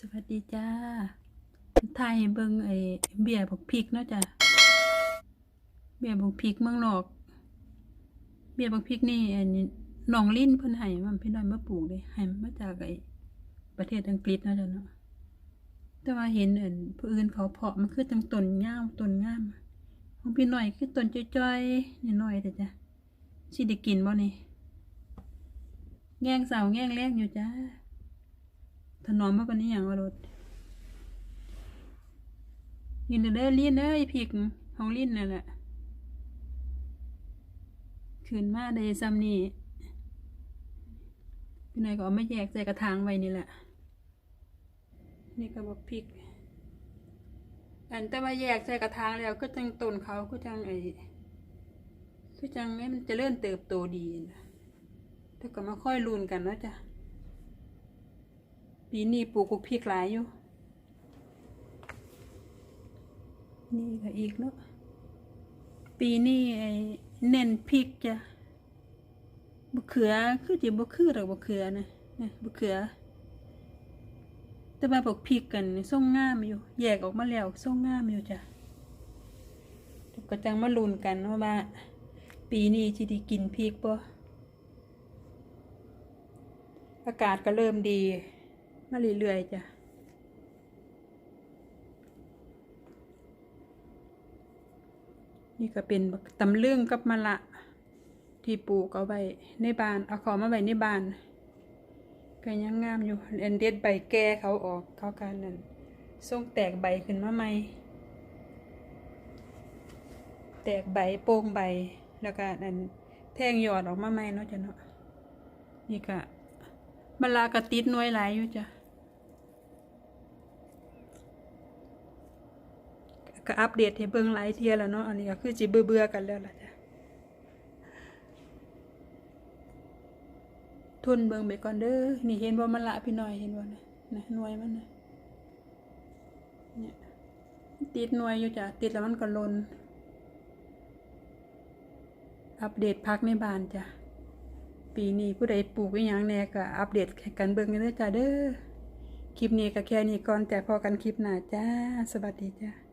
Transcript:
สวัสดีจ้าไทยเบิงไอ้เบียบกพริกเนาะจ้ะ เบียบกพริกเมืองนอก เบียบกพริกนี่อันนี้นองลิ้นเพิ่นให้มันพี่น้อยมาปลูกเลยให้มาจากไอ้ประเทศอังกฤษเนาะจ้ะเนาะ แต่ว่าเห็นอันผู้อื่นเขาเพาะมันคือจังต้นยาวต้นง่ามของพี่น้อยคือต้นจ้อยๆน้อยๆแต่จ้ะสิได้กินบ่นี่แง่งเสาแง่งแรงอยู่จ้า ถนอมมากกว่านี้อย่างวะรถยินเด้อลิ้นเอ้ยพริกของลิ้นนั่นแหละขืนมาได้ซ้ำนี่พี่นายก็เอามาแยกใส่กระถางไว้นี่แหละ นี่ก็บอกพริก อันแต่ว่าแยกใส่กระถางแล้วก็จังต้นเขาก็จังไอ้ก็จังให้มันจะเริ่มเติบโตดีนะถ้าก็มาค่อยรุนกันนะจ้ะ ปีนี้ปลูกพริกหลายอยู่ นี่ก็อีกเนาะ ปีนี้ไอ้เน้นพริกจ้ะบะเขือคือจิบะคือหรือบะเขือนะนะบะเขือ แต่ว่าบอกพริกกันส่งงามอยู่ แยกออกมาแล้วส่งงามอยู่จ้ะก็จังมาลุนกันว่าว่าปีนี้จะได้กินพริกบ่อากาศก็เริ่มดี มาเรื่อยๆจ้ะนี่ก็เป็นตำลึงกับมะละ ที่ปลูกเอาไว้ในบ้าน เอาของมาไว้ในบ้านก็ยังงามอยู่เอ็นเด็ดใบแก่เขาออกเขาการนั่นส่งแตกใบขึ้นมาใหม่แตกใบโป่งใบแล้วก็นั่นแทงยอดออกมาใหม่เนาะจ้ะเนาะนี่ก็มะลากระติดหน่วยหลายอยู่จ้ะ ก็อัปเดตให้เบิ่งหลายเทียแล้วเนาะอันนี้ก็คือจิเบื่อเบื่อๆกันแล้วล่ะจ้ะทุนเบิ่งไปก่อนเด้อนี่เห็นบ่ามะละพี่น้อยเห็นบ่านะนะหน่วยมันนะเนี่ยติดหน่วยอยู่จ้ะติดแล้วมันก็ลนอัปเดตพักในบ้านจ้ะปีนี้ผู้ใดปลูกอหยังแน่ก็อัปเดตกันเบิ่งกันเด้อจ้าเด้อคลิปนี้ก็แค่นี้ก่อนแต่พอกันคลิปหน้าจ้า สวัสดีจ้า